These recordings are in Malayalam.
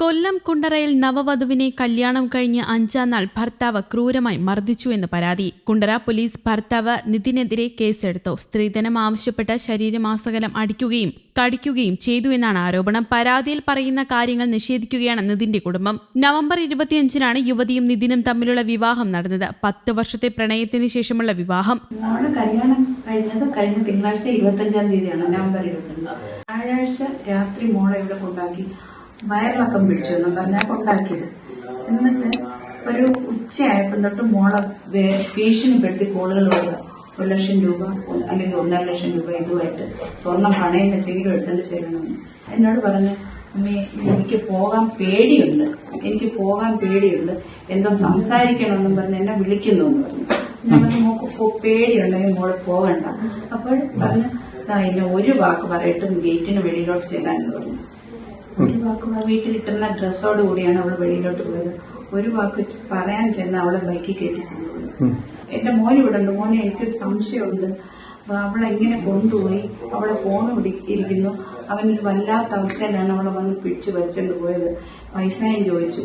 കൊല്ലം കുണ്ടറയിൽ നവവധുവിനെ കല്യാണം കഴിഞ്ഞ് അഞ്ചാം നാൾ ഭർത്താവ് ക്രൂരമായി മർദ്ദിച്ചു എന്ന് പരാതി. കുണ്ടറ പോലീസ് ഭർത്താവ് നിതിനെതിരെ കേസെടുത്തു. സ്ത്രീധനം ആവശ്യപ്പെട്ട ശരീരമാസകലം അടിക്കുകയും കടിക്കുകയും ചെയ്തു എന്നാണ് ആരോപണം. പരാതിയിൽ പറയുന്ന കാര്യങ്ങൾ നിഷേധിക്കുകയാണ് നിതിന്റെ കുടുംബം. നവംബർ ഇരുപത്തിയഞ്ചിനാണ് യുവതിയും നിതിനും തമ്മിലുള്ള വിവാഹം നടന്നത്. പത്ത് വർഷത്തെ പ്രണയത്തിന് ശേഷമുള്ള വിവാഹം. കഴിഞ്ഞത് കഴിഞ്ഞ തിങ്കളാഴ്ച തീയതിയാണ് നവംബർ ഇരുപത്തഞ്ച് വ്യാഴാഴ്ച രാത്രി മോളെ ഇവിടെ കൊണ്ടാക്കി. വയറിളക്കം പിടിച്ചു എന്നും പറഞ്ഞാൽ കൊണ്ടാക്കിയത്. എന്നിട്ട് ഒരു ഉച്ചയായപ്പം തൊട്ട് മോളെ ഭീഷണിപ്പെടുത്തി കോളുകൾ വരിക ഒരു ലക്ഷം രൂപ അല്ലെങ്കിൽ ഒന്നര ലക്ഷം രൂപ ഇതുമായിട്ട് സ്വർണം പണയം വെച്ചെങ്കിലും എടുത്തിട്ട് ചെയ്യണമെന്ന് എന്നോട് പറഞ്ഞു അമ്മേ എനിക്ക് പോകാൻ പേടിയുണ്ട്. എനിക്ക് പോകാൻ പേടിയുണ്ട്. എന്തോ സംസാരിക്കണമെന്നും പറഞ്ഞ് എന്നെ വിളിക്കുന്നു എന്ന് പറഞ്ഞു. ഞാൻ പറഞ്ഞു മോക്ക് പേടിയുണ്ടെങ്കിൽ മോൾ പോകണ്ട. അപ്പോൾ പറഞ്ഞു "ദാ ഇനി ഒരു വാക്ക് പറയട്ടും ഗേറ്റിന് വെളിയിലോട്ട് ചെല്ലാൻ പറഞ്ഞു. ഒരു വാക്ക് വീട്ടിൽ വീട്ടിലിട്ടുന്ന ഡ്രസ്സോട് കൂടിയാണ് അവൾ വെളിയിലോട്ട് പോയത്. ഒരു വാക്ക് പറയാൻ ചെന്ന് അവളെ ബൈക്കിൽ കയറ്റി എന്റെ മോൻ ഇവിടെ ഉണ്ട്. മോനെ എനിക്കൊരു സംശയമുണ്ട്. അവളെ ഇങ്ങനെ കൊണ്ടുപോയി? അവളെ ഫോൺ ഇരിക്കുന്നു അവനൊരു വല്ലാത്ത അവസ്ഥയിലാണ് അവളെ വന്ന് പിടിച്ചു വലിച്ചുകൊണ്ട് പോയത്. പൈസയും ചോദിച്ചു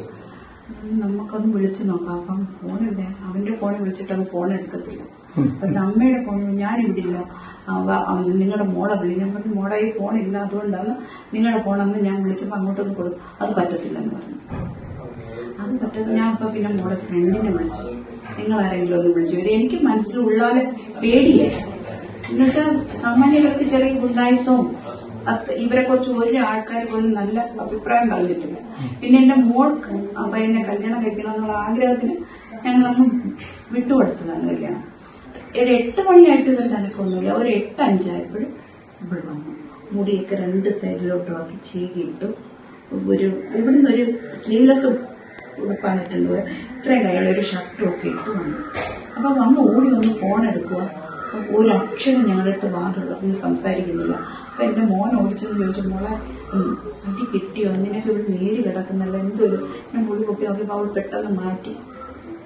നമുക്കൊന്ന് വിളിച്ചു നോക്കാം. അപ്പം ഫോണുണ്ട് അവന്റെ ഫോണിൽ വിളിച്ചിട്ട് അവൻ ഫോൺ എടുക്കത്തില്ല. അപ്പം അമ്മയുടെ ഫോൺ ഇവിടില്ല നിങ്ങളുടെ മോളെ വിളി. ഞാൻ പറഞ്ഞു മോളെ ഈ ഫോൺ ഇല്ലാത്തതുകൊണ്ടാണ് നിങ്ങളുടെ ഫോൺ അന്ന് ഞാൻ വിളിക്കുമ്പോൾ അങ്ങോട്ടൊന്ന് കൊടുക്കും അത് പറ്റത്തില്ലെന്ന് പറഞ്ഞു. അത് പറ്റത്തില്ല ഞാൻ ഇപ്പൊ പിന്നെ മോളെ ഫ്രണ്ടിനെ വിളിച്ചു. നിങ്ങൾ ആരെങ്കിലും ഒന്ന് വിളിച്ചു വരും. എനിക്ക് മനസ്സിലുള്ളാലെ പേടിയേ. എന്നിട്ട് സാമാന്യവർക്ക് ചെറിയ ഗുണ്ടായുസവും ഇവരെ കുറിച്ച് ഒരു ആൾക്കാർ പോലും നല്ല അഭിപ്രായം പറഞ്ഞിട്ടില്ല. പിന്നെ എന്റെ മോൾക്ക് അപ്പൊ എന്നെ കല്യാണം കഴിക്കണം എന്നുള്ള ആഗ്രഹത്തിന് ഞങ്ങളൊന്നും വിട്ടുകൊടുത്തതാണ് കല്യാണം. ഒരു എട്ട് മണിയായിട്ട് ഇവർ നനക്കൊന്നുമില്ല ഒരു എട്ട് അഞ്ചായപ്പോഴും ഇവിടെ വന്നു. മുടിയൊക്കെ രണ്ട് സൈഡിലോട്ട് ആക്കി ചീകിയിട്ടു. ഒരു ഇവിടുന്ന് ഒരു സ്ലീവ്ലെസ് ഉടുപ്പാണ് ഇട്ടുണ്ട് ഇത്രയും കൈയുള്ള ഒരു ഷർട്ടും ഒക്കെ ഇട്ട് വന്നു. അപ്പൊ വന്ന് ഓടി വന്ന് ഫോൺ എടുക്കുക ഒരു അക്ഷരം ഞങ്ങളുടെ അടുത്ത് വാതുള്ളപ്പോൾ സംസാരിക്കുന്നില്ല. അപ്പൊ എന്റെ മോൻ ഓടിച്ചെന്ന് ചോദിച്ചു മോളെ അടി കിട്ടിയോ? നിനക്ക് ഇവിടെ നേരി കിടക്കുന്നല്ലോ. എന്തൊരു? ഞാൻ മുടി പൊക്കി നോക്കിയപ്പോൾ അവൾ പെട്ടെന്ന് മാറ്റി.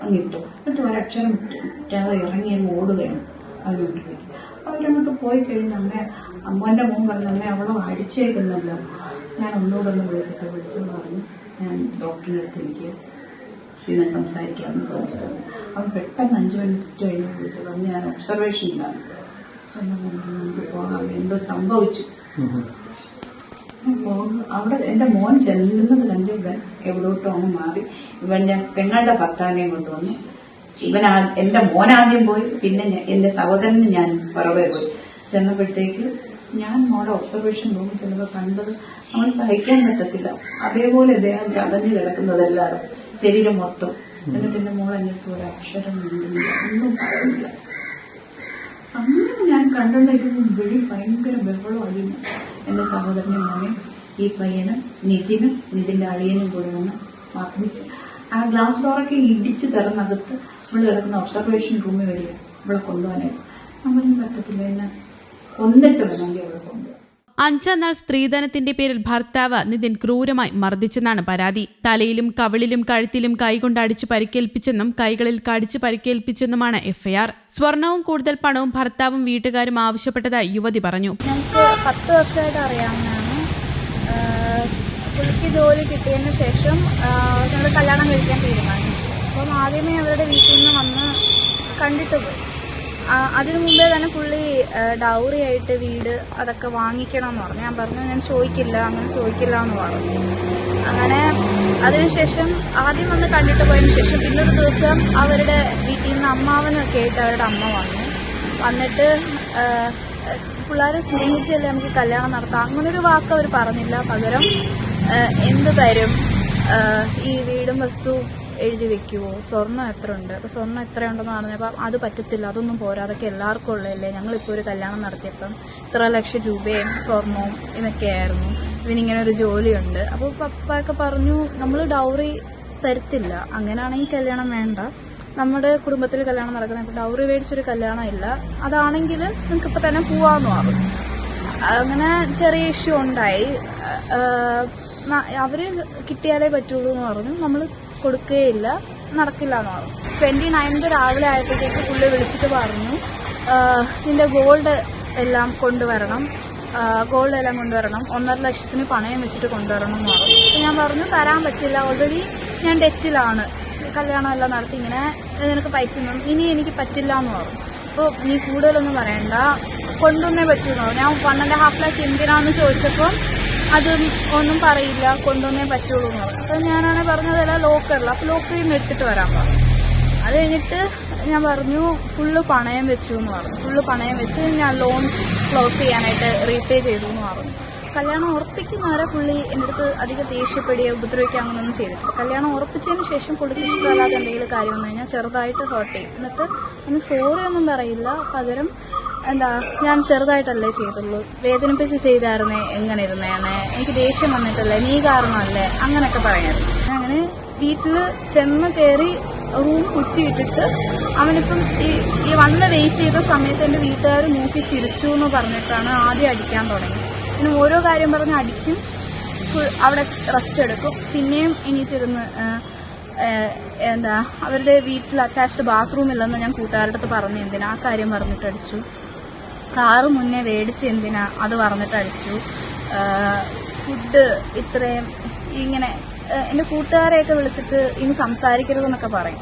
അങ്ങിട്ടു. എന്നിട്ട് ഒരക്ഷരം ഇട്ടാതെ ഇറങ്ങി അങ്ങ് ഓടുകയാണ് ആ വീട്ടിലേക്ക്. അവരങ്ങോട്ട് പോയി കഴിഞ്ഞ അമ്മ അമ്മേന്റെ മോൻ പറഞ്ഞു അമ്മ അവളെ അടിച്ചേക്കുന്നല്ലോ. ഞാൻ ഒന്നുകൂടെ ഒന്ന് വിളിക്കട്ടെ വിളിച്ചെന്ന് പറഞ്ഞു ഞാൻ ഡോക്ടറിന്റെ അടുത്ത് എനിക്ക് പിന്നെ സംസാരിക്കാമെന്ന് തോന്നിയത്. അവൻ പെട്ടെന്ന് അഞ്ച് മിനിറ്റ് കഴിഞ്ഞ് വിളിച്ചു പറഞ്ഞ് ഞാൻ ഒബ്സർവേഷനിലാണ് നമുക്ക് പോകാം. എന്തോ സംഭവിച്ചു? അവിടെ എന്റെ മോൻ ചെല്ലുന്നത് കണ്ട് ഇവൻ എവിടോട്ടോ അങ്ങ് മാറി. ഇവൻ ഞാൻ പെങ്ങളുടെ ഭർത്താവിനെയും കൊണ്ടുവന്നു ഇവൻ എന്റെ മോൻ ആദ്യം പോയി പിന്നെ എന്റെ സഹോദരന് ഞാൻ പുറവെ പോയി. ചെന്നപ്പോഴത്തേക്ക് ഞാൻ മോളെ ഒബ്സർവേഷൻ റൂമിൽ ചെന്നപ്പോൾ കണ്ടത് നമ്മൾ സഹിക്കാൻ പറ്റത്തില്ല. അതേപോലെ അദ്ദേഹം ചതഞ്ഞു കിടക്കുന്നതെല്ലാവരും ശരീരം മൊത്തം. എന്നിട്ട് എന്റെ മോൾ അങ്ങനത്തെ ഒരു അക്ഷരം ഒന്നും പറയുന്നില്ല അങ്ങനെ ഞാൻ കണ്ടുകൊണ്ടിരിക്കുന്ന വെളി ഭയങ്കര ബഹളം അടിയുന്നു എന്റെ സഹോദരന്റെ മോനെ ഈ പയ്യനും നിതിനും നിതിന്റെ അളിയനും കൂടെ വന്ന് മർദ്ദിച്ച് ആ ഗ്ലാസ് ഡോറൊക്കെ ഇടിച്ച് തുറന്നകത്ത് നമ്മൾ കിടക്കുന്ന ഒബ്സർവേഷൻ റൂമിൽ വരിക ഇവിടെ കൊണ്ടുപോകാനായിട്ട്. നമ്മളും പറ്റത്തില്ല. എന്നെ കൊന്നിട്ട് വേണമെങ്കിൽ അവിടെ കൊണ്ടുപോകാം. അഞ്ചാം നാൾ സ്ത്രീധനത്തിന്റെ പേരിൽ ഭർത്താവ് നിതിൻ ക്രൂരമായി മർദ്ദിച്ചെന്നാണ് പരാതി. തലയിലും കവിളിലും കഴുത്തിലും കൈകൊണ്ട് അടിച്ചു പരിക്കേൽപ്പിച്ചെന്നും കൈകളിൽ കടിച്ചു പരിക്കേൽപ്പിച്ചെന്നുമാണ് എഫ്ഐആർ. സ്വർണവും കൂടുതൽ പണവും ഭർത്താവും വീട്ടുകാരും ആവശ്യപ്പെട്ടതായി യുവതി പറഞ്ഞു. പത്ത് വർഷമായിട്ട് അറിയാവുന്നതാണ്. ജോലി കിട്ടിയതിന് ശേഷം ഞങ്ങൾ കല്യാണം കഴിക്കാൻ തീരുമാനിച്ചു. അപ്പം ആദ്യമേ അവരുടെ വീട്ടിൽ നിന്ന് വന്ന് കണ്ടിട്ട് പോയി അതിനു മുമ്പേ തന്നെ പുള്ളി ഡൗറി ആയിട്ട് വീട് അതൊക്കെ വാങ്ങിക്കണം എന്ന് പറഞ്ഞു. ഞാൻ പറഞ്ഞു ഞാൻ ചോദിക്കില്ല അങ്ങനെ ചോദിക്കില്ല എന്ന് പറഞ്ഞു. അങ്ങനെ അതിനുശേഷം ആദ്യം വന്ന് കണ്ടിട്ട് പോയതിനു ശേഷം പിന്നൊരു ദിവസം അവരുടെ വീട്ടിൽ നിന്ന് അമ്മാവനൊക്കെ ആയിട്ട് അവരുടെ അമ്മ വന്നു. വന്നിട്ട് പിള്ളേരെ സ്നേഹിച്ചല്ലേ നമുക്ക് കല്യാണം നടത്താം? അങ്ങനൊരു വാക്ക് അവർ പറഞ്ഞില്ല. പകരം എന്ത് തരും? ഈ വീടും വസ്തുവും എഴുതി വെക്കുവോ? സ്വർണം എത്ര ഉണ്ട് അപ്പോൾ സ്വർണം എത്രയുണ്ടെന്ന് പറഞ്ഞപ്പോൾ അത് പറ്റത്തില്ല അതൊന്നും പോരാ. അതൊക്കെ എല്ലാവർക്കും ഉള്ളതല്ലേ? ഞങ്ങളിപ്പോൾ ഒരു കല്യാണം നടത്തിയപ്പം ഇത്ര ലക്ഷം രൂപയും സ്വർണവും ഇതൊക്കെയായിരുന്നു ഇങ്ങനെ ഒരു ജോലിയുണ്ട്. അപ്പോൾ പപ്പയൊക്കെ പറഞ്ഞു നമ്മൾ ഡൗറി തരത്തില്ല. അങ്ങനെയാണെങ്കിൽ കല്യാണം വേണ്ട. നമ്മുടെ കുടുംബത്തിൽ കല്യാണം നടക്കുന്നത്. ഇപ്പം ഡൗറി മേടിച്ചൊരു കല്യാണം ഇല്ല. അതാണെങ്കിൽ നിങ്ങൾക്ക് ഇപ്പം തന്നെ പോവാമെന്ന് പറഞ്ഞു. അങ്ങനെ ചെറിയ ഇഷ്യൂ ഉണ്ടായി. അവർ കിട്ടിയാലേ പറ്റുള്ളൂ എന്ന് പറഞ്ഞു. നമ്മൾ കൊടുക്കുകയില്ല നടക്കില്ല എന്ന് പറഞ്ഞു. ട്വന്റി നയൻത് രാവിലെ ആയപ്പോഴത്തേക്ക് പുള്ളി വിളിച്ചിട്ട് പറഞ്ഞു "ആഹ് നിന്റെ ഗോൾഡ് എല്ലാം കൊണ്ടുവരണം. ഗോൾഡ് എല്ലാം കൊണ്ടുവരണം. ഒന്നര ലക്ഷത്തിന് പണയം വെച്ചിട്ട് കൊണ്ടുവരണം എന്ന് പറഞ്ഞു. അപ്പം ഞാൻ പറഞ്ഞു തരാൻ പറ്റില്ല. ഓൾറെഡി ഞാൻ ഡെറ്റിലാണ്. കല്യാണം എല്ലാം നടത്തി ഇങ്ങനെ നിനക്ക് പൈസ ഒന്നും ഇനി എനിക്ക് പറ്റില്ല എന്ന് പറഞ്ഞു. അപ്പോൾ നീ കൂടുതലൊന്നും പറയണ്ട. കൊണ്ടുവന്നേ പറ്റൂ എന്ന് പറഞ്ഞു. ഞാൻ വൺ ആൻഡ് ഹാഫ് ലാക്ക് എന്തിനാന്ന് ചോദിച്ചപ്പോൾ അതും ഒന്നും പറയില്ല കൊണ്ടുവന്നേ പറ്റുള്ളൂ എന്ന് പറഞ്ഞു. അപ്പം ഞാനാണ് പറഞ്ഞതല്ല ലോക്കറിൽ അപ്പോൾ ലോക്കറിൽ നിന്ന് എടുത്തിട്ട് വരാൻ പറഞ്ഞു. അത് കഴിഞ്ഞിട്ട് ഞാൻ പറഞ്ഞു ഫുള്ള് പണയം വെച്ചു എന്ന് പറഞ്ഞു. ഫുള്ള് പണയം വെച്ച് ഞാൻ ലോൺ ക്ലോസ് ചെയ്യാനായിട്ട് റീപേ ചെയ്തു എന്ന് പറഞ്ഞു. കല്യാണം ഉറപ്പിക്കുന്നവരെ പുള്ളി? എന്റെ അടുത്ത് അധികം ദേഷ്യപ്പെടുകയോ ഉപദ്രവിക്കുക അങ്ങനെയൊന്നും ചെയ്തിട്ട് കല്യാണം ഉറപ്പിച്ചതിന് ശേഷം പുള്ളിക്ക് ഇഷ്ടമല്ലാത്ത എന്തെങ്കിലും കാര്യം വന്നു കഴിഞ്ഞാൽ ചെറുതായിട്ട് ഹേർട്ട് ചെയ്യും. എന്നിട്ട് ഒന്ന് സോറി ഒന്നും പറയില്ല. പകരം എന്താ ഞാൻ ചെറുതായിട്ടല്ലേ ചെയ്തുള്ളൂ. വേദനിപ്പിച്ച് ചെയ്തായിരുന്നേ എങ്ങനെ ഇരുന്നേനെ എനിക്ക് ദേഷ്യം വന്നിട്ടല്ലേ നീ കാരണമല്ലേ? അങ്ങനെയൊക്കെ പറയായിരുന്നു. അങ്ങനെ വീട്ടിൽ ചെന്ന് കയറി റൂം കുറ്റിയിട്ടിട്ട് അവനിപ്പം ഈ വന്ന് വെയിറ്റ് ചെയ്ത സമയത്ത് എന്റെ വീട്ടുകാർ നോക്കി ചിരിച്ചു എന്ന് പറഞ്ഞിട്ടാണ് ആദ്യം അടിക്കാൻ തുടങ്ങി പിന്നെ ഓരോ കാര്യം പറഞ്ഞ് അടിക്കും അവിടെ റെസ്റ്റ് എടുക്കും. പിന്നെയും എണീറ്റിരുന്ന് എന്താ അവരുടെ വീട്ടിൽ അറ്റാച്ച്ഡ് ബാത്റൂം ഇല്ലെന്ന് ഞാൻ കൂട്ടുകാരുടെ അടുത്ത് പറഞ്ഞു എന്തിനാ ആ കാര്യം പറഞ്ഞിട്ട് അടിച്ചു? കാറ് മുന്നേ മേടിച്ച് എന്തിനാ? അത് പറഞ്ഞിട്ട് അടിച്ചു. ഫുഡ് ഇത്രയും ഇങ്ങനെ എന്റെ കൂട്ടുകാരെയൊക്കെ വിളിച്ചിട്ട് ഇനി സംസാരിക്കരുതെന്നൊക്കെ പറയും.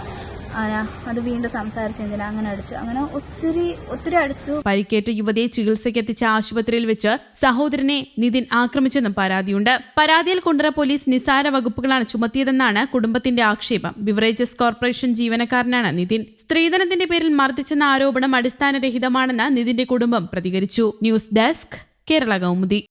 അത് വീണ്ടും സംസാരിച്ച് എന്തിനാ? അങ്ങനെ അടിച്ചു. അങ്ങനെ ഒത്തിരി ഒത്തിരി അടിച്ചു. പരിക്കേറ്റ യുവതിയെ ചികിത്സയ്ക്കെത്തിച്ച ആശുപത്രിയിൽ വെച്ച് സഹോദരനെ നിതിൻ ആക്രമിച്ചെന്നും പരാതിയുണ്ട്. പരാതിയിൽ കുണ്ടറ പോലീസ് നിസാര വകുപ്പുകളാണ് ചുമത്തിയതെന്നാണ് കുടുംബത്തിന്റെ ആക്ഷേപം. ബിവറേജസ് കോർപ്പറേഷൻ ജീവനക്കാരനാണ് നിതിൻ. സ്ത്രീധനത്തിന്റെ പേരിൽ മർദ്ദിച്ചെന്ന ആരോപണം അടിസ്ഥാനരഹിതമാണെന്ന് നിതിന്റെ കുടുംബം പ്രതികരിച്ചു. News desk Kerala Kaumudi.